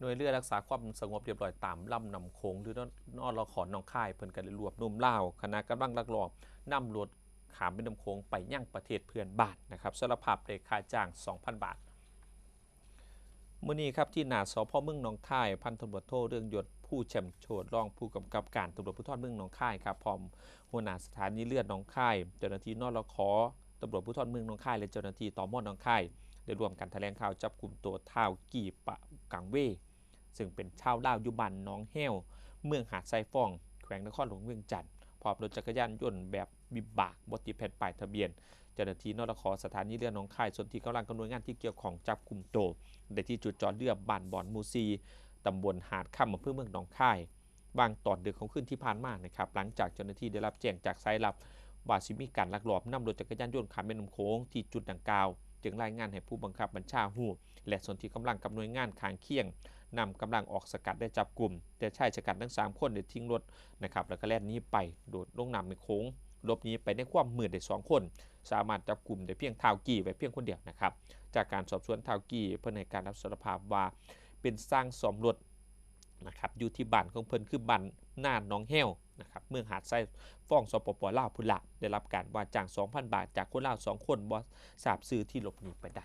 หน่วยเรือรักษาความสงบเรียบร้อยตามลำนำโขงหรือนอรขอหนองค่ายเพิ่นก็ได้รวบรวมเล่าคณะกำลังลักลอบนำรถขามเป็นนำโขงไปยังประเทศเพื่อนบ้านนะครับสารภาพได้ค่าจ้าง 2,000 บาทมื้อนี้ครับที่หนาสพเมืองหนองคาย พันตำรวจโทเรื่องยศผู้แชมโชดรองผู้กำกับการตำรวจภูธรเมืองหนองคายครับพร้อมหัวหน้าสถานีเลือดหนองคายเจ้าหน้าที่นอรขอตำรวจภูธรเมืองหนองคายและเจ้าหน้าที่ตมหนองคายได้ร่วมกันแถลงข่าวจับกลุ่มตัวท้าวกีปะกังเว ซึ่งเป็นชาวลาวยุบันน้องแห้ว เมืองหาดไซฟอง แขวงนครหลวงเวียงจันทน์พร้อมรถจักรยานยนต์แบบบิบากบติดแผ่นป้ายทะเบียนเจ้าหน้าที่นรขอสถานีเรือหนองคายส่วนที่กำลังกำนวยงานที่เกี่ยวของจับกลุ่มโตได้ที่จุดจอดเรือบ้านบ่อนมูซีตำบลหาดค่ำอำเภอเมืองหนองคายบางตอนดึกของคืนที่ผ่านมานะครับหลังจากเจ้าหน้าที่ได้รับแจ้งจากสายลับว่าสิมีการลักลอบนำรถจักรยานยนต์ขามแม่น้ำโขงที่จุดดังกล่าว จึงรายงานให้ผู้บังคับบัญชาหูและส่วนที่กำลังกับหน่วยงานข้างเคียง นำกำลังออกสกัดได้จับกลุ่ม แต่ชายชะกันทั้ง 3 คนได้ทิ้งรถนะครับแล้วก็แล่นหนี้ไปโดดลงน้ำในโค้งหลบหนีไปในความมืดได้สองคน สามารถจับกลุ่มได้เพียงทาวกี้ไว้เพียงคนเดียวนะครับ จากการสอบสวนทาวกี้เพื่อนให้การรับสารภาพว่าเป็นสร้างสมรถนะครับอยู่ที่บ้านของเพิ่นคือบ้านหน่าน้องแห้วนะครับเมืองหาดไซฟ้องสปปลาวพุละได้รับการว่าจ้าง 2,000 บาทจากคนลาว2คนบ่ทราบซื้อที่หลบหนีไปได้